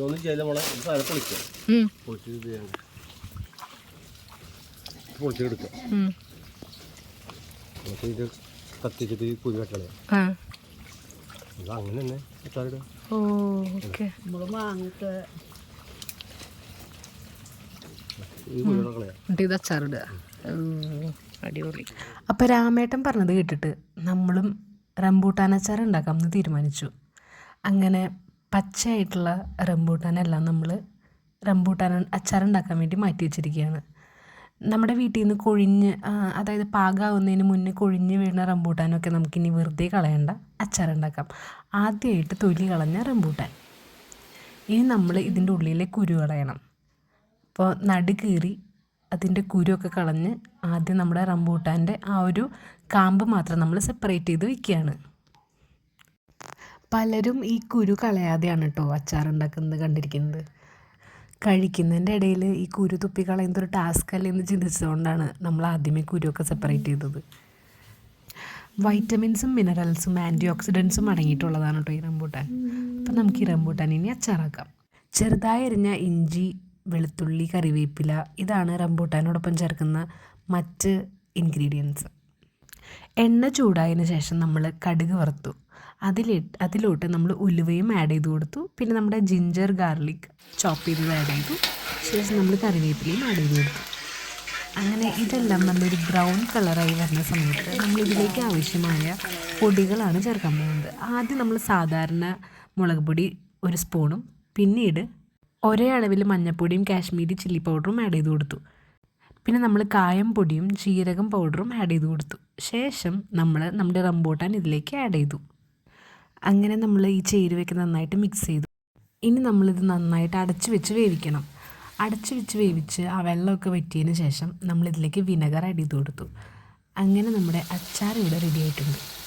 പൊളിക്കൊന്നും ചെയ്യില്ല മോളെ. പൊളിക്കുക ഉം, പൊളിച്ച് ഇത്. ഇത് കത്തിച്ചിട്ട് ഈ കുരു വെട്ടണേ ആ. ഇത് അങ്ങനെ തന്നെ ഇത് അച്ചാറിടുക. അടിപൊളി. അപ്പോൾ രാമേട്ടൻ പറഞ്ഞത് കേട്ടിട്ട് നമ്മളും റംബൂട്ടാൻ അച്ചാർ ഉണ്ടാക്കാമെന്ന് തീരുമാനിച്ചു. അങ്ങനെ പച്ചയായിട്ടുള്ള റംബൂട്ടാനെല്ലാം നമ്മൾ റംബൂട്ടാൻ അച്ചാർ ഉണ്ടാക്കാൻ വേണ്ടി മാറ്റി വെച്ചിരിക്കുകയാണ് നമ്മുടെ വീട്ടിൽ നിന്ന് കൊഴിഞ്ഞ് അതായത് പാകാവുന്നതിന് മുന്നേ കൊഴിഞ്ഞ് വീണ റംബൂട്ടാനൊക്കെ നമുക്കിനി വെറുതെ കളയണ്ട അച്ചാർ ഉണ്ടാക്കാം ആദ്യമായിട്ട് തൊലി കളഞ്ഞ റംബൂട്ടാൻ. ഇനി നമ്മൾ ഇതിന്റെ ഉള്ളിലെ കുരു കളയണം. അപ്പോൾ നടു കീറി അതിന്റെ കുരുവൊക്കെ കളഞ്ഞ് ആദ്യം നമ്മുടെ റംബൂട്ടാന്റെ ആ ഒരു കാമ്പ് മാത്രം നമ്മൾ സെപ്പറേറ്റ് ചെയ്ത് വെക്കുകയാണ്. പലരും ഈ കുരു കളയാതെയാണ് കേട്ടോ അച്ചാർ ഉണ്ടാക്കുന്നത് കണ്ടിരിക്കുന്നത്. കഴിക്കുന്നതിന്റെ ഇടയിൽ ഈ കുരു തുപ്പി കളയുന്ന ഒരു ടാസ്ക് അല്ലേ എന്ന് ചിന്തിച്ചതുകൊണ്ടാണ് നമ്മൾ ആദ്യമേ കുരുവൊക്കെ സെപ്പറേറ്റ് ചെയ്തത്. വൈറ്റമിൻസും മിനറൽസും ആന്റി ഓക്സിഡൻസും അടങ്ങിയിട്ടുള്ളതാണ് കേട്ടോ ഈ റംബൂട്ടാൻ. അപ്പം നമുക്ക് ഈ റംബൂട്ടാൻ ഇനി അച്ചാറാക്കാം. ചെറുതായി അരിഞ്ഞ ഇഞ്ചി വെളുത്തുള്ളി കറിവേപ്പില ഇതാണ് റംബൂട്ടാനോടൊപ്പം ചേർക്കുന്ന മറ്റ് ഇൻഗ്രീഡിയൻസ് എണ്ണ ചൂടായതിന് ശേഷം നമ്മൾ കടുക് വറുത്തു. അതിലിട്ട് അതിലോട്ട് നമ്മൾ ഉലുവയും ആഡ് ചെയ്ത് കൊടുത്തു. പിന്നെ നമ്മുടെ ജിഞ്ചർ ഗാർലിക് ചോപ്പ് ചെയ്തത് ആഡ് ചെയ്തു. ശേഷം നമ്മൾ കറിവേപ്പിലയും ആഡ് ചെയ്ത് കൊടുത്തു. അങ്ങനെ ഇതെല്ലാം നല്ലൊരു ബ്രൗൺ കളറായി വരുന്ന സമയത്ത് നമ്മൾ ഇതിലേക്ക് ആവശ്യമായ പൊടികളാണ് ചേർക്കാൻ പോകുന്നത്. ആദ്യം നമ്മൾ സാധാരണ മുളക് പൊടി ഒരു സ്പൂണും പിന്നീട് ഒരേ അളവിൽ മഞ്ഞൾപ്പൊടിയും കാശ്മീരി ചില്ലി പൗഡറും ആഡ് ചെയ്ത് കൊടുത്തു. പിന്നെ നമ്മൾ കായം പൊടിയും ജീരകം പൗഡറും ആഡ് ചെയ്ത് കൊടുത്തു. ശേഷം നമ്മൾ നമ്മുടെ റംബൂട്ടാൻ ഇതിലേക്ക് ആഡ് ചെയ്തു. അങ്ങനെ നമ്മൾ ഈ ചേരുവയ്ക്ക് നന്നായിട്ട് മിക്സ് ചെയ്തു. ഇനി നമ്മളിത് നന്നായിട്ട് അടച്ചു വെച്ച് വേവിക്കണം. അടച്ചു വെച്ച് വേവിച്ച് ആ വെള്ളമൊക്കെ വറ്റിയതിന് ശേഷം നമ്മളിതിലേക്ക് വിനെഗർ ആഡ് ചെയ്ത് കൊടുത്തു. അങ്ങനെ നമ്മുടെ അച്ചാർ ഇവിടെ റെഡി ആയിട്ടുണ്ട്.